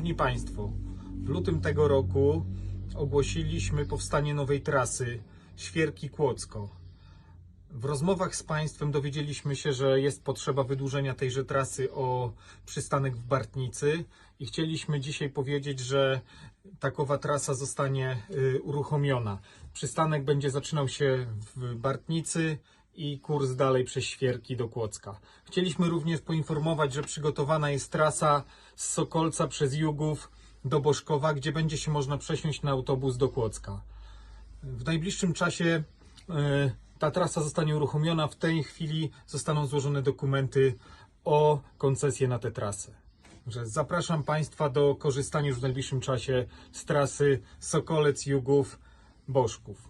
Szanowni Państwo, w lutym tego roku ogłosiliśmy powstanie nowej trasy Świerki-Kłodzko. W rozmowach z Państwem dowiedzieliśmy się, że jest potrzeba wydłużenia tejże trasy o przystanek w Bartnicy i chcieliśmy dzisiaj powiedzieć, że takowa trasa zostanie y, uruchomiona. Przystanek będzie zaczynał się w Bartnicy i kurs dalej przez Świerki do Kłodzka. Chcieliśmy również poinformować, że przygotowana jest trasa z Sokolca przez Jugów do Boszkowa, gdzie będzie się można przesiąść na autobus do Kłodzka. W najbliższym czasie e, ta trasa zostanie uruchomiona. W tej chwili zostaną złożone dokumenty o koncesję na tę trasę. Zapraszam Państwa do korzystania już w najbliższym czasie z trasy Sokolec, Jugów, Boszków.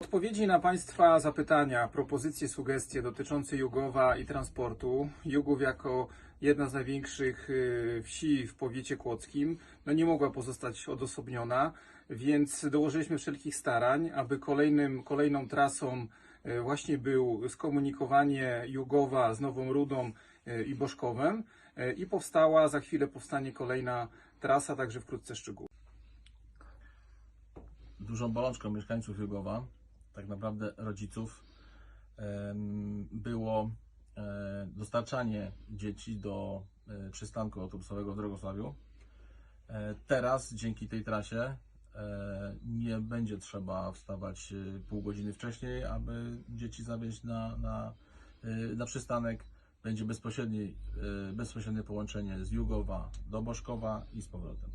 Odpowiedzi na Państwa zapytania, propozycje, sugestie dotyczące Jugowa i transportu. Jugów jako jedna z największych y, wsi w powiecie kłodzkim, no nie mogła pozostać odosobniona, więc dołożyliśmy wszelkich starań, aby kolejnym, kolejną trasą y, właśnie był skomunikowanie Jugowa z Nową Rudą y, i Boszkowem i powstała, za chwilę powstanie kolejna trasa, także wkrótce szczegóły. dużą bolączką mieszkańców Jugowa, tak naprawdę rodziców, było e, dostarczanie dzieci do e, przystanku autobusowego w Drogosławiu. E, Teraz dzięki tej trasie nie będzie trzeba wstawać pół godziny wcześniej, aby dzieci zawieźć na, na, na przystanek. Będzie bezpośredni, e, bezpośrednie połączenie z Jugowa do Boszkowa i z powrotem.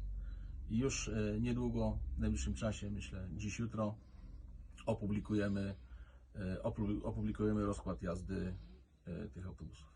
I już niedługo, w najbliższym czasie, myślę dziś, jutro, opublikujemy, e, opublikujemy rozkład jazdy e, tych autobusów.